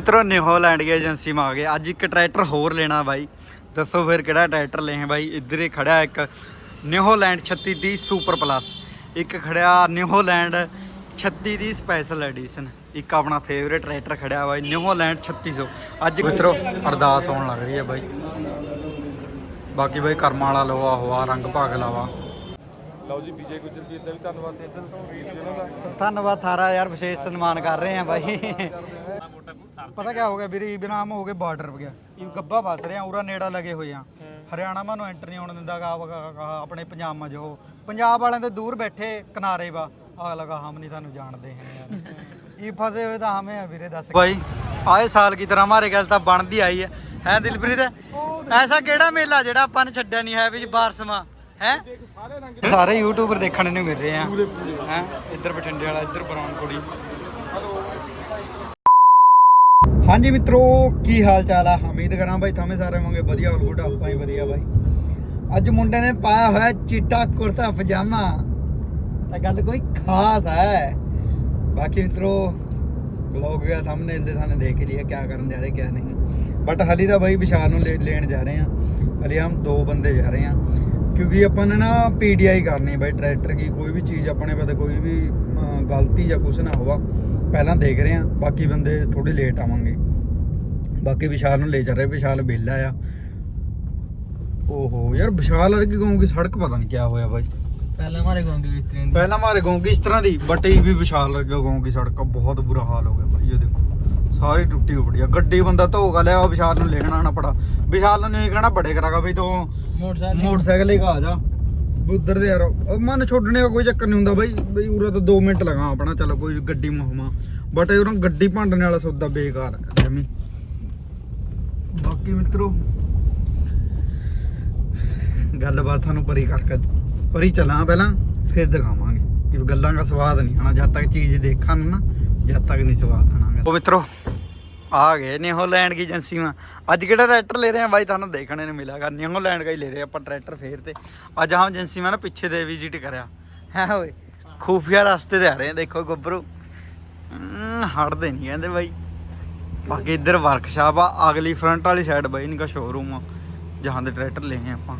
ਮਿੱਤਰੋ ਨਿਊਹਾਲੈਂਡ ਦੀ ਏਜੰਸੀ ਮਾ ਆ ਗਏ। ਅੱਜ ਇੱਕ ਟਰੈਕਟਰ ਹੋਰ ਲੈਣਾ ਬਾਈ। ਦੱਸੋ ਫਿਰ ਕਿਹੜਾ ਟਰੈਕਟਰ ਲਏ ਬਾਈ? ਇੱਧਰ ਹੀ ਖੜਿਆ ਇੱਕ ਨਿਊਹਾਲੈਂਡ 3630 ਸੁਪਰ ਪਲੱਸ ਇੱਕ ਖੜਿਆ ਨਿਊਹਾਲੈਂਡ 36 ਦੀ ਸਪੈਸ਼ਲ ਐਡੀਸ਼ਨ ਇੱਕ ਆਪਣਾ ਫੇਵਰੇਟ ਟਰੈਕਟਰ ਖੜਿਆ ਬਾਈ ਨਿਊਹਾਲੈਂਡ 3600 ਅੱਜ ਮਿੱਤਰੋ ਅਰਦਾਸ ਹੋਣ ਲੱਗ ਰਹੀ ਹੈ ਬਾਈ। ਬਾਕੀ ਬਾਈ ਕਰਮਾਂ ਵਾਲਾ ਲੋਹਾ ਹੋਆ ਰੰਗ ਭਾਗ ਲਾਵਾ। ਲਓ ਜੀ ਵਿਜੇ ਗੁੱਜਰ ਵੀਰ ਦਾ ਵੀ ਧੰਨਵਾਦ ਤੇ ਇੱਧਰ ਤੋਂ ਵੀਰ ਜੀ ਉਹਨਾਂ ਦਾ। ਧੰਨਵਾਦ ਥਾਰਾ ਯਾਰ ਵਿਸ਼ੇਸ਼ ਸਨਮਾਨ ਕਰ ਰਹੇ ਆ ਬਾਈ। ਪਤਾ ਕੀ ਹੋ ਗਿਆ ਵੀਰੇ ਇਬਨਾਮ ਹੋ ਗਏ ਬਾਰਡਰ ਗਿਆ ਇਹ ਗੱਬਾ ਵਸ ਰਿਹਾ ਉਰਾ ਨੇੜਾ ਲਗੇ ਹੋਏ ਆ। ਹਰਿਆਣਾ ਮਾਨੂੰ ਐਂਟਰ ਨਹੀਂ ਹੋਣ ਦਿੰਦਾ ਗਾ ਆਪਣੇ ਪੰਜਾਬ ਮਾ ਜੋ। ਪੰਜਾਬ ਵਾਲਿਆਂ ਦੇ ਦੂਰ ਬੈਠੇ ਕਿਨਾਰੇ ਵਾ। ਆ ਲਗਾ ਹਮ ਨਹੀਂ ਤੁਹਾਨੂੰ ਜਾਣਦੇ हैं ਯਾਰ। ਇਹ ਫਸੇ ਹੋਏ ਤਾਂ ਹਮੇ ਆ ਵੀਰੇ ਦੱਸ ਬਾਈ ਆਏ ਸਾਲ ਕੀ ਤਰ੍ਹਾਂ ਮਾਰੇ ਗੱਲ ਤਾਂ ਬਣਦੀ ਆਈ ਹੈ ਹੈ ਦਿਲਪ੍ਰੀਤ? ਐਸਾ ਕਿਹੜਾ ਮੇਲਾ ਜਿਹੜਾ ਆਪਾਂ ਨੇ ਛੱਡਿਆ ਨਹੀਂ ਹੈ ਵੀ ਬਾਰਸਮਾ ਹੈ? ਸਾਰੇ ਯੂਟਿਊਬਰ ਦੇਖਣ ਨੂੰ ਮਿਲ ਰਹੇ ਆ। ਹੈ? ਇੱਧਰ ਬਠਿੰਡੇ ਵਾਲਾ ਇੱਧਰ ਬਰਾਉਨ ਕੁੜੀ ਹਾਂਜੀ ਮਿੱਤਰੋ, ਕੀ ਹਾਲ ਚਾਲ ਆ? ਉਮੀਦ ਕਰਾਂ ਬਾਈ ਥਾਵੇਂ ਸਾਰੇ ਹੋਵੋਗੇ ਵਧੀਆ ਔਰ ਗੁੱਡ ਆਪਾਂ ਹੀ ਵਧੀਆ ਬਾਈ। ਅੱਜ ਮੁੰਡੇ ਨੇ ਪਾਇਆ ਹੋਇਆ ਚਿੱਟਾ ਕੁੜਤਾ, ਪਜਾਮਾ। ਤਾਂ ਗੱਲ ਕੋਈ ਖਾਸ ਹੈ। ਬਾਕੀ ਮਿੱਤਰੋ ਵਲੌਗ ਗਿਆ ਥੰਬਨੇਲ ਦੇ ਸਾਨੇ ਦੇਖ ਹੀ ਲਿਆ ਕਿਆ ਕਰਨ ਜਾ ਰਹੇ, ਕਿਆ ਨਹੀਂ। ਬਟ ਹਲੀ ਤਾਂ ਬਾਈ ਵਿਸ਼ਾਲ ਨੂੰ ਲੈ- ਲੈਣ ਜਾ ਰਹੇ ਆ। ਹਲੀ ਹਮ ਦੋ ਬੰਦੇ ਜਾ ਰਹੇ ਆ। ਕਿਉਂਕਿ ਆਪਾਂ ਨੇ ਨਾ ਪੀਡੀਆਈ ਕਰਨੀ ਬਾਈ ਟਰੈਕਟਰ ਕੀ ਕੋਈ ਵੀ ਚੀਜ਼ ਆਪਣੇ ਪਤਾ ਕੋਈ ਵੀ ਗਲਤੀ ਜਾਂ ਕੁਝ ਨਾ ਹੋਵਾ, ਪਹਿਲਾਂ ਦੇਖ ਰਹੇ ਆ। ਬਾਕੀ ਬੰਦੇ ਥੋੜੀ ਲੇਟ ਆਵਾਂਗੇ। ਬਾਕੀ ਵਿਸ਼ਾਲ ਨੂੰ ਲੈ ਚੱਲ ਰਹੇ ਵਿਸ਼ਾਲ ਬੇਲਾ ਆ। ਓਹੋ ਯਾਰ ਵਿਸ਼ਾਲ ਵਰਗੀ ਗਾਉਂ ਦੀ ਸੜਕ ਪਤਾ ਨਹੀਂ ਕਿਆ ਹੋਇਆ ਬਾਈ। ਪਹਿਲਾਂ ਮਾਰੇ ਗੋਂਗੇ ਮਿਸਤਰੀ ਨੇ ਪਹਿਲਾਂ ਮਾਰੇ ਗਾਉਂ ਇਸ ਤਰ੍ਹਾਂ ਦੀ ਬਟ ਇਹ ਵੀ ਵਿਸ਼ਾਲ ਵਰਗਾ ਗਾਉਂ ਦੀ ਸੜਕ ਬਹੁਤ ਬੁਰਾ ਹਾਲ ਹੋ ਗਿਆ ਬਾਈ ਇਹ ਦੇਖੋ। ਸਾਰੀ ਟੁੱਟੀ ਹੋ ਪੜੀ ਆ। ਗੱਡੀ ਬੰਦਾ ਧੋ ਗਾ ਲਿਆ ਉਹ ਵਿਸ਼ਾਲ ਨੂੰ ਲੈਣਾ ਨਾ ਪੜਾ। ਵਿਸ਼ਾਲ ਨੂੰ ਇਹ ਕਹਿਣਾ ਬੜੇ ਕਰਾਗਾ ਬਈ ਤੂੰ। ਮੋਟਰਸਾਈਕਲ ਹੀ ਆ ਜਾ। ਉਧਰ ਦੇ ਯਾਰ ਮਨ ਛੋੜਨੇ ਦਾ ਕੋਈ ਚੱਕਰ ਨਹੀਂ ਹੁੰਦਾ ਬਾਈ। ਬਈ ਉਰੇ ਤਾਂ 2 ਮਿੰਟ ਲਗਾ ਆਪਣਾ ਚਲੋ ਕੋਈ ਗੱਡੀ ਮਹਮਾ। ਬਟ ਉਹਨਾਂ ਗੱਡੀ ਭਾਂਡਣ ਵਾਲਾ ਸੌਦਾ ਬੇਕਾਰ ਹੈ ਜਮੀ। ਬਾਕੀ ਮਿੱਤਰੋ ਗੱਲਬਾਤ ਤੁਹਾਨੂੰ ਪਰੀ ਕਰਕੇ ਪਰੀ ਚੱਲਾਂ ਪਹਿਲਾਂ ਫਿਰ ਦਿਖਾਵਾਂਗੇ। ਇਹ ਗੱਲਾਂ ਦਾ ਸਵਾਦ ਨਹੀਂ ਆਣਾ ਜਦ ਤੱਕ ਚੀਜ਼ ਦੇਖਾਂ ਨਾ ਜਦ ਤੱਕ ਨਹੀਂ ਸਵਾਦ ਆਣਾ ਉਹ ਮਿੱਤਰੋ ਆ ਗਏ ਨਿਊਹਾਲੈਂਡ ਦੀ ਏਜੰਸੀ ਮਾ ਅੱਜ ਕਿਹੜਾ ਟਰੈਕਟਰ ਲੈ ਰਹੇ ਆ? ਬਾਈ ਤੁਹਾਨੂੰ ਦੇਖਣੇ ਨੂੰ ਮਿਲਾਗਾ ਨਿਊਹਾਲੈਂਡ ਦਾ ਹੀ ਲੈ ਰਹੇ ਆਪਾਂ ਟਰੈਕਟਰ ਫੇਰ ਤੇ। ਅੱਜ ਹਾਂ ਏਜੰਸੀ ਮਾ ਨਾ ਪਿੱਛੇ ਦੇ ਵਿਜ਼ਿਟ ਕਰਿਆ। ਹੈ ਓਏ ਖੂਫੀਆ ਰਸਤੇ ਤੇ ਆ ਰਹੇ ਆ ਦੇਖੋ ਗੱਭਰੂ ਹਮ, ਹਟਦੇ ਨਹੀਂ ਕਹਿੰਦੇ ਬਾਈ। ਬਾਕੀ ਇੱਧਰ ਵਰਕਸ਼ਾਪ ਆ, ਅਗਲੀ ਫਰੰਟ ਵਾਲੀ ਸਾਈਡ ਬਾਈ ਇਨਕਾ ਸ਼ੋਰੂਮ ਆ, ਜਹਾਂ ਦੇ ਟਰੈਕਟਰ ਲਏ ਆ ਆਪਾਂ।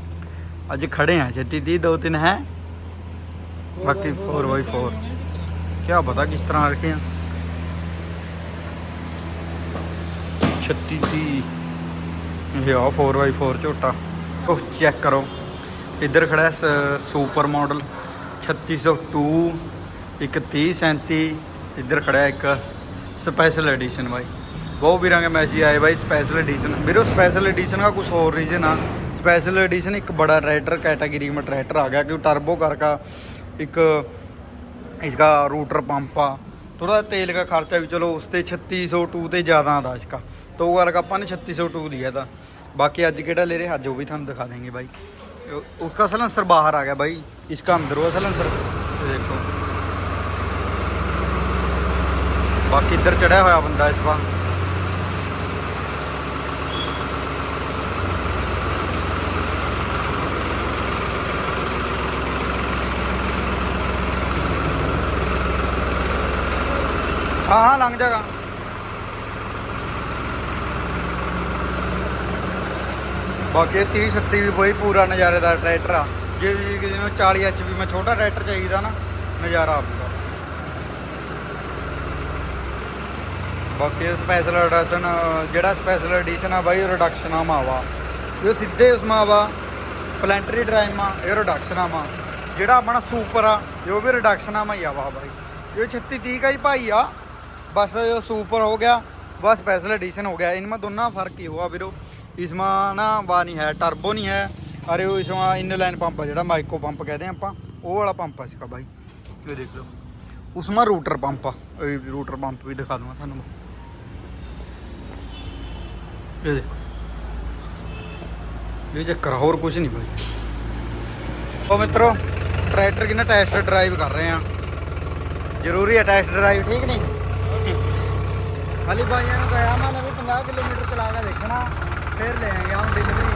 ਅੱਜ ਖੜੇ ਆ, ਛੱਤੀ ਤੀਹ ਦੋ ਤਿੰਨ ਹੈ। ਬਾਕੀ 4x4 ਕੀ ਪਤਾ ਕਿਸ ਤਰ੍ਹਾਂ ਰੱਖੇ ਆ। 36 ਦੀ ਇਹ ਆ 4x4 ਝੋਟਾ। ਉਹ ਚੈੱਕ ਕਰੋ। ਇੱਧਰ ਖੜਾ ਸ- ਸੁਪਰ ਮਾਡਲ 3602 ਇੱਕ 3037 ਇੱਧਰ ਖੜਾ ਇੱਕ ਸਪੈਸ਼ਲ ਐਡੀਸ਼ਨ ਬਾਈ। बहुत भीर मैसेज आए भाई special edition edition special special का कुछ ਕੁਝ रीजन आ। स्पैशल एडिशन एक बड़ा ट्रैक्टर कैटागिरी में ट्रैक्टर आ गया क्योंकि टर्बो कर का एक, इसका रूटर पंप आ। थोड़ा तेल का खर्चा भी, चलो उससे छत्ती सौ टू तो ज़्यादा आता इसका। तो वो करके का अपन ने छत्ती सौ टू लिया था। बाकी अज के ले रहे अज वो भी थानू दिखा देंगे भाई। उसका सलेंसर बाहर आ गया भाई, इसका अंदर हुआ सलेंसर देखो। बाकी इधर चढ़ाया हुआ बंदा इस बार। ਹਾਂ ਹਾਂ ਲੰਘ ਜਾਗਾ ਬਾਕੀ 30 36 ਵੀ ਬਈ ਪੂਰਾ ਨਜ਼ਾਰੇਦਾਰ ਟਰੈਕਟਰ ਆ। ਜੇ ਕਿਸੇ 40 ਐਚ ਵੀ ਮੈਂ ਛੋਟਾ ਟਰੈਕਟਰ ਚਾਹੀਦਾ ਨਾ, ਨਜ਼ਾਰਾ ਆਉਂਦਾ ਬਾਕੀ ਸਪੈਸ਼ਲ ਐਡੀਸ਼ਨ ਜਿਹੜਾ ਸਪੈਸ਼ਲ ਐਡੀਸ਼ਨ ਆ ਬਾਈ ਰਿਡਕਸ਼ਨ ਆ ਮਾਵਾ। ਇਹ ਸਿੱਧੇ ਉਸ ਮਾਵਾ ਪਲੈਂਟਰੀ ਡਰਾਈਵ ਆ, ਇਹ ਰਿਡਕਸ਼ਨ ਆ ਮਾ ਜਿਹੜਾ ਆਪਣਾ ਸੁਪਰ ਆ, ਇਹ ਵੀ ਰਿਡਕਸ਼ਨ ਆ ਮਾ ਹੀ ਆ ਵਾ ਬਾਈ। ਇਹ 36 30 ਦਾ ਹੀ ਭਾਈ ਆ। बस सुपर हो गया वह स्पेशल एडिशन हो गया इनमें दोनों फ़र्क ही हुआ वीरो इसमें ना वह नहीं है टर्बो नहीं है अरे वो इसमें इन लाइन पंप है जरा माइक्रो पंप कहते हैं आप वो वाला पंप है इसका भाई ये देख लो उसमें रूटर पंप रूटर पंप भी दिखा दूंगा थानू ये देखो ये चक्कर और कुछ नहीं भाई तो मित्रों ट्रैक्टर की ना टेस्ट ड्राइव कर रहे हैं ज़रूरी है टेस्ट ड्राइव ठीक नहीं ਖਾਲੀ ਬਾਈਆਂ ਨੂੰ ਕਿਹਾ, ਮੈਂ ਨਾ 50 ਕਿਲੋਮੀਟਰ ਚਲਾ ਕੇ ਦੇਖਣਾ, ਫਿਰ ਲੈ ਆਂਗੇ ਹੁਣ ਡਿਲੀਵਰੀ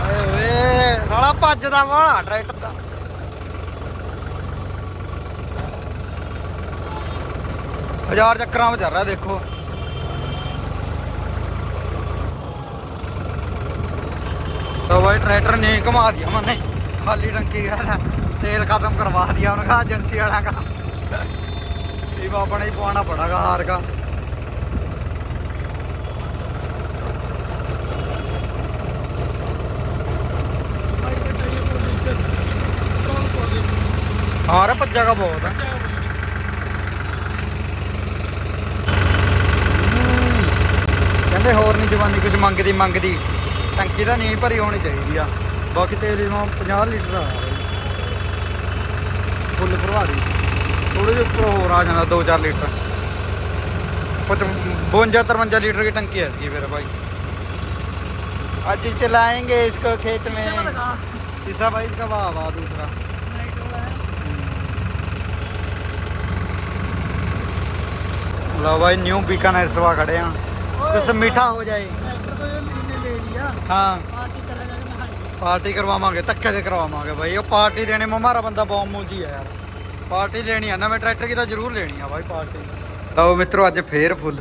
ਆਏ ਓਏ ਰਾਲਾ ਭੱਜਦਾ ਵਾਲਾ ਟਰੈਕਟਰ ਦਾ। ਹਜ਼ਾਰ ਚੱਕਰਾਂ ਵਿੱਚ ਰਿਹਾ, ਦੇਖੋ। ਤਾਂ ਵਾਈ ਟਰੈਕਟਰ ਨੇ ਘੁਮਾ ਦਿਆ ਮਨੇ ਖਾਲੀ ਟੰਕੀ ਗਿਆ तेल खत्म करवा दिया उनका एजेंसी वाला का ये अपने ही पवाना पड़ेगा हार का हाँ रे पच्चा का बहुत है ਕਹਿੰਦੇ ਹੋਰ ਨਹੀਂ ਜਵਾਨੀ ਕੁਝ ਮੰਗਦੀ ਮੰਗਦੀ ਟੰਕੀ ਤਾਂ ਨਹੀਂ ਭਰੀ ਹੋਣੀ ਚਾਹੀਦੀ ਆ ਬਾਕੀ ਤੇਲ ਇਹਨੂੰ 50 ਲੀਟਰ ਆ ਫੁੱਲ ਭਰਵਾ ਦੀ ਥੋੜੇ ਜਿਹਾ ਉੱਪਰ ਹੋਰ ਆ ਜਾਂਦਾ 2-4 ਲੀਟਰ 52 53 लीटर की टंकी है इसकी फिर भाई आज ही चलाएंगे इसको खेत में शीशा भाई इसका वाह वाह दूसरा लो भाई न्यू बीकानेर सवा खड़े हैं कुछ मीठा हो जाए हाँ ਪਾਰਟੀ ਕਰਵਾਵਾਂਗੇ, ਧੱਕੇ ਤੇ ਕਰਵਾਵਾਂਗੇ ਬਾਈ। ਉਹ ਪਾਰਟੀ ਦੇਣੇ ਮਾਰਾ ਬੰਦਾ ਬਹੁਤ ਮੋਜੀ ਆ ਯਾਰ। ਪਾਰਟੀ ਲੈਣੀ ਆ, ਨਵੇਂ ਟਰੈਕਟਰ ਕੀ ਤਾਂ ਜ਼ਰੂਰ ਲੈਣੀ ਆ ਬਾਈ ਪਾਰਟੀ। ਲਓ ਮਿੱਤਰੋ, ਅੱਜ ਫੇਰ ਫੁੱਲ।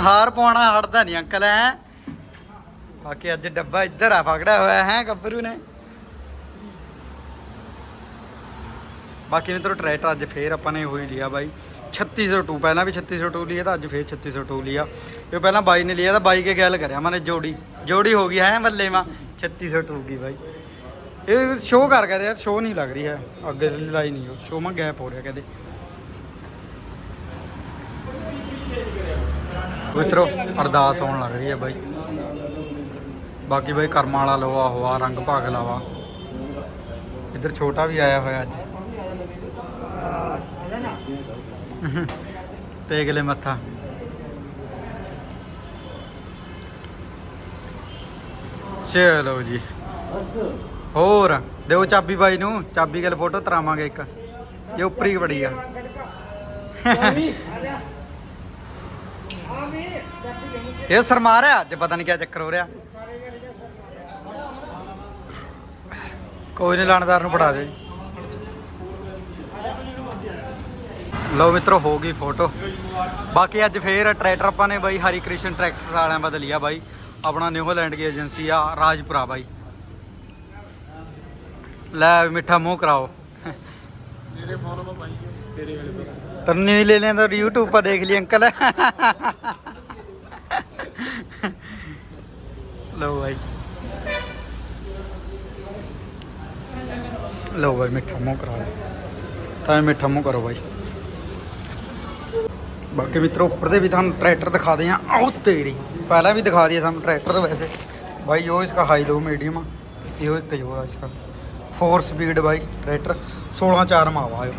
ਹਾਰ ਪਾਉਣਾ ਹਟਦਾ ਨਹੀਂ ਅੰਕਲ, ਐ। ਬਾਕੀ ਅੱਜ ਡੱਬਾ ਇੱਧਰ ਆ ਫਕੜਿਆ ਹੋਇਆ, ਹੈ, ਗੱਭਰੂ ਨੇ। ਬਾਕੀ ਮਿੱਤਰੋ, ਟਰੈਕਟਰ ਅੱਜ ਫੇਰ ਆਪਾਂ ਨੇ ਹੋਈ ਲਿਆ ਬਾਈ। 3602 ਪਹਿਲਾਂ ਵੀ 3602 ਲਿਆ ਤਾਂ ਅੱਜ ਫੇਰ 3602 ਲਿਆ। ਇਹ ਪਹਿਲਾਂ ਬਾਈ ਨੇ ਲਿਆ, ਤਾਂ ਬਾਈ ਕੇ ਗੱਲ ਕਰਿਆ, ਮੈਨੇ ਜੋੜੀ ਜੋੜੀ ਹੋ ਗਈ, ਹੈ ਬੱਲੇ ਮਾ। 3602 ਕੀ ਬਾਈ। ਇਹ ਸ਼ੋਅ ਕਰ ਕਹਦੇ ਯਾਰ ਸ਼ੋਅ ਨਹੀਂ ਲੱਗ ਰਹੀ ਹੈ। ਅੱਗੇ ਲਾਈ ਨਹੀਂ ਸ਼ੋਅ ਮਾ ਗੈਪ ਹੋ ਰਿਹਾ ਕਹਦੇ। ਮਿੱਤਰੋ ਅਰਦਾਸ ਹੋਣ ਲੱਗ ਰਹੀ ਹੈ ਬਾਈ। ਬਾਕੀ ਬਾਈ ਕਰਮਾਂ ਵਾਲਾ ਲੋਹਾ ਹੋਆ ਰੰਗ ਭਾਗ ਲਾਵਾ। ਇੱਧਰ ਛੋਟਾ ਵੀ ਆਇਆ ਹੋਇਆ ਅੱਜ। ਟੇਕ ਲੈ ਮੱਥਾ। ਚਲੋ ਜੀ। ਹੋਰ, ਦਿਓ ਚਾਬੀ ਬਾਈ ਨੂੰ। ਚਾਬੀ ਗੱਲ ਫੋਟੋ ਤਰਾਵਾਂਗੇ ਇੱਕ। ਇਹ ਉੱਪਰੀ ਬੜੀ ਆ। ਇਹ ਸਰਮਾ ਰਿਹਾ ਅੱਜ ਪਤਾ ਨਹੀਂ ਕੀ ਚੱਕਰ ਹੋ ਰਿਹਾ। ਕੋਈ ਨਹੀਂ ਲਾਣਦਾਰ ਨੂੰ ਫੜਾ ਦੇ ਲਓ ਮਿੱਤਰੋ, ਹੋ ਗਈ ਫੋਟੋ। ਬਾਕੀ ਅੱਜ ਫੇਰ ਟਰੈਕਟਰ ਆਪਾਂ ਨੇ ਬਾਈ ਹਰੀ ਕ੍ਰਿਸ਼ਨ ਟਰੈਕਟਰਸ ਵਾਲਿਆਂ ਬਦਲਿਆ ਬਾਈ। ਆਪਣਾ ਨਿਊਜ਼ੀਲੈਂਡ ਦੀ ਏਜੰਸੀ ਆ ਰਾਜਪੁਰਾ ਬਾਈ। ਲੈ ਮਿੱਠਾ ਮੂੰਹ ਕਰਾਓ। ਤੇਰੇ ਮਾ ਪਾਈ ਤੇਰੇ ਵਾਲੇ ਪਰ ਤੈਨੂੰ ਨਹੀਂ ਲੈ ਲੈਂਦਾ YouTube 'ਤੇ ਦੇਖ ਲਈ ਅੰਕਲ। ਲਓ ਬਾਈ। ਲਓ ਬਾਈ ਮਿੱਠਾ ਮੂੰਹ ਕਰਾ ਲਓ ਤਾਂ ਮਿੱਠਾ ਮੂੰਹ ਕਰੋ ਬਾਈ। ਬਾਕੀ ਮਿੱਤਰੋ ਉੱਪਰ ਦੇ ਵੀ ਤੁਹਾਨੂੰ ਟਰੈਕਟਰ ਦਿਖਾ ਦੇ ਆ ਆਉ ਤੇਰੀ ਪਹਿਲਾਂ ਵੀ ਦਿਖਾ ਦਿਆ ਸਾਨੂੰ ट्रैक्टर तो वैसे भाई यो इसका हाई लो मीडियम यो एक जो है इसका फोर स्पीड भाई ट्रैक्टर 16 चार में आवा है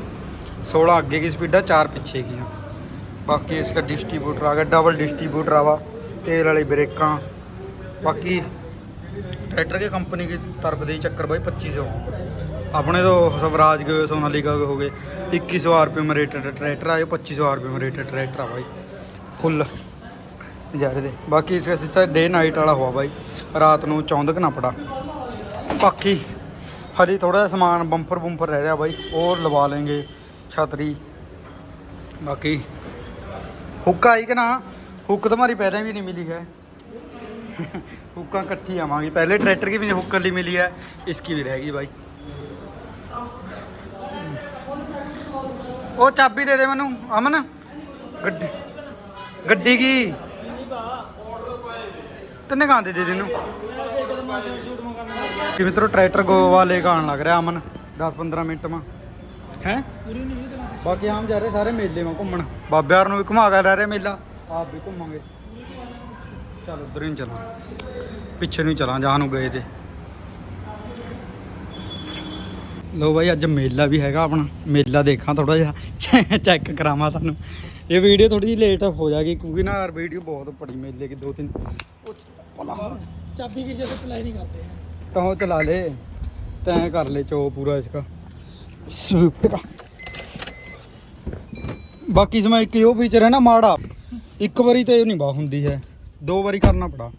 16 आगे की स्पीड है चार पीछे की है बाकी इसका डिस्ट्रीब्यूटर आ गया डबल डिस्ट्रीब्यूटर आवा तेल वाली ब्रेक बाकी ट्रैक्टर की कंपनी की तरफ दे चक्कर भाई 2500 अपने तो स्वराज के सोनालिका के हो गए 2100 आरपीएम में रेटेड ट्रैक्टर आए 2500 आरपीएम में रेटेड ट्रैक्टर आ भाई फुल ਨਜ਼ਾਰੇ ਦੇ ਬਾਕੀ ਇਸ ਸਿੱਸਾ ਡੇ ਨਾਈਟ ਵਾਲਾ ਹੋਆ ਬਾਈ ਰਾਤ ਨੂੰ ਚੌਂਦਕ ਨਾ ਪੜਾ ਬਾਕੀ ਹਜੇ ਥੋੜਾ ਜਿਹਾ ਸਮਾਨ ਬੰਪਰ ਬੰਪਰ ਰਹਿ ਰਿਹਾ ਬਾਈ ਉਹ ਲਵਾ ਲੈਂਗੇ ਛਤਰੀ ਬਾਕੀ ਹੁੱਕ ਆਈ ਕਿ ਨਾ ਹੁੱਕ तुम्हारी पहले भी नहीं मिली है हुक्का इकट्ठी आवांगी पहले ट्रैक्टर की भी हुक्क ली मिली है इसकी भी रहेगी भाई ਉਹ ਚਾਬੀ ਦੇ ਦੇ ਮੈਨੂੰ, ਅਮਨ। ਗੱਡੀ। ਗੱਡੀ ਕੀ? ਤੈਨੇ ਕਾਂ ਦੇ ਦੇ ਦੇ ਇਹਨੂੰ। ਕਿ ਮਿੱਤਰੋ ਟਰੈਕਟਰ ਗੋਵਾ ਲੈ ਕੇ ਆਉਣ ਲੱਗ ਰਿਹਾ, ਅਮਨ? 10-15 ਮਿੰਟ ਮਾ। ਹੈ? ਬਾਕੀ ਆਮ ਜਾ ਰਹੇ ਸਾਰੇ ਮੇਲੇ ਮਾ ਘੁੰਮਣ। ਬਾਬੇ ਬਾਬਿਆਰ ਨੂੰ ਵੀ ਘੁਮਾ ਕੇ ਲੈ ਰਹੇ ਮੇਲਾ। ਆਪ ਵੀ ਘੁੰਮਾਂਗੇ। ਚੱਲ ਉਧਰ ਹੀ ਚਲਾਂ ਪਿੱਛੇ ਨੂੰ ਚਲਾਂ, ਜਹਾਂ ਨੂੰ ਗਏ ਤੇ। ਲੋ ਬਾਈ ਅੱਜ ਮੇਲਾ ਵੀ ਹੈਗਾ ਆਪਣਾ। ਮੇਲਾ ਦੇਖਾਂ ਥੋੜਾ ਜਿਹਾ। ਚੈੱਕ ਕਰਾਵਾਂ ਤੁਹਾਨੂੰ। ਇਹ ਵੀਡੀਓ ਥੋੜੀ ਜਿਹੀ ਲੇਟ ਹੋ ਜਾਗੀ ਕਿਉਂਕਿ ਨਾ ਯਾਰ ਵੀਡੀਓ ਬਹੁਤ ਪੜੀ ਮੇਲੇ ਕੀ ਦੋ ਤਿੰਨ ਚਾਬੀ ਕਿਸੇ ਤੋਂ ਚਲਾਈ ਨਹੀਂ ਕਰਦੇ। ਤਾਂ ਉਹ ਚਲਾ ਲੈ। ਤੈਂ ਕਰ ਲੈ ਚੋ ਪੂਰਾ ਇਸਕਾ ਸਵਿਫਟ ਦਾ ਬਾਕੀ ਸਮਾਂ ਇੱਕ ਉਹ ਫੀਚਰ ਹੈ ਨਾ ਮਾੜਾ। ਇੱਕ ਵਾਰੀ ਤੇ ਨਹੀਂ ਬਾ ਹੁੰਦੀ ਹੈ। ਦੋ ਵਾਰੀ ਕਰਨਾ ਪੜਾ।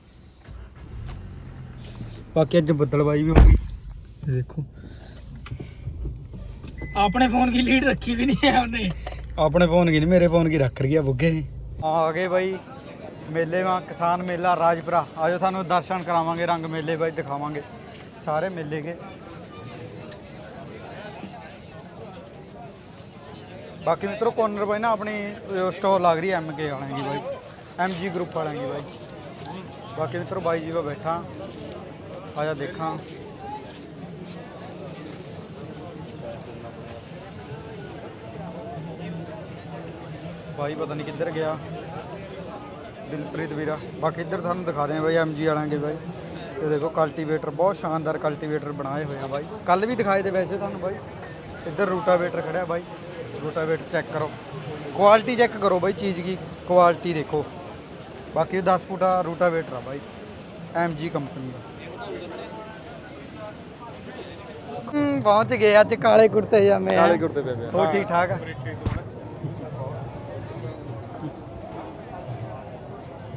ਬਾਕੀ ਅੱਜ ਬੱਦਲਬਾਈ ਵੀ ਹੋ ਗਈ ਦੇਖੋ। ਆਪਣੇ ਫੋਨ ਦੀ ਲੀਡ ਰੱਖੀ ਵੀ ਨਹੀਂ ਹੈ ਉਹਨੇ। ਆਪਣੇ ਫੋਨ ਕੀ ਨਹੀਂ ਮੇਰੇ ਫੋਨ ਕੀ ਰੱਖ ਰਹੀ ਆ ਬੁੱਗੇ? ਆ ਗਏ ਬਾਈ ਮੇਲੇ ਵਾਂ ਕਿਸਾਨ ਮੇਲਾ ਰਾਜਪੁਰਾ। ਆਜੋ ਤੁਹਾਨੂੰ ਦਰਸ਼ਨ ਕਰਾਵਾਂਗੇ ਰੰਗ ਮੇਲੇ ਬਾਈ ਦਿਖਾਵਾਂਗੇ। ਸਾਰੇ ਮੇਲੇ ਕੇ ਬਾਕੀ ਮਿੱਤਰੋ ਕੋਨਰ ਬਾਈ ਨਾ ਆਪਣੀ ਸਟੋਰ ਲੱਗ ਰਹੀ ਐਮ ਕੇ ਵਾਲਿਆਂ ਦੀ ਬਾਈ। ਐਮਜੀ ਗਰੁੱਪ ਵਾਲਿਆਂ ਦੀ ਬਾਈ। ਬਾਕੀ ਮਿੱਤਰੋ ਬਾਈ ਜੀ ਵਾ ਬੈਠਾ ਆਜਾ ਦੇਖਾਂ। ਬਾਈ ਪਤਾ ਨਹੀਂ ਕਿੱਧਰ ਗਿਆ। ਦਿਲਪ੍ਰੀਤ ਵੀਰਾ। ਬਾਕੀ ਇੱਧਰ ਤੁਹਾਨੂੰ ਦਿਖਾ ਦਿਆਂ ਬਾਈ ਐਮਜੀ ਵਾਲਿਆਂ ਦੇ ਬਾਈ। ਇਹ ਦੇਖੋ ਕਲਟੀਵੇਟਰ ਬਹੁਤ ਸ਼ਾਨਦਾਰ ਕਲਟੀਵੇਟਰ ਬਣਾਏ ਹੋਏ ਆ ਬਾਈ। ਕੱਲ ਵੀ ਦਿਖਾਏ ਦੇ ਵੈਸੇ ਤੁਹਾਨੂੰ ਬਾਈ। ਇੱਧਰ ਰੂਟਾਵੇਟਰ ਖੜਿਆ ਬਾਈ। ਰੂਟਾਵੇਟਰ ਚੈੱਕ ਕਰੋ। ਕੁਆਲਿਟੀ ਚੈੱਕ ਕਰੋ ਬਾਈ ਚੀਜ਼ ਦੀ। ਕੁਆਲਿਟੀ ਦੇਖੋ। ਬਾਕੀ 10 ਫੁੱਟਾ ਰੂਟਾਵੇਟਰ ਆ ਬਾਈ। ਐਮਜੀ ਕੰਪਨੀ ਦਾ। ਪਹੁੰਚ ਗਏ ਅੱਜ ਕਾਲੇ ਕੁੜਤੇ ਜਾਮੇ ਕਾਲੇ ਕੁੜਤੇ ਪਏ ਹੋ ਠੀਕ ਠਾਕ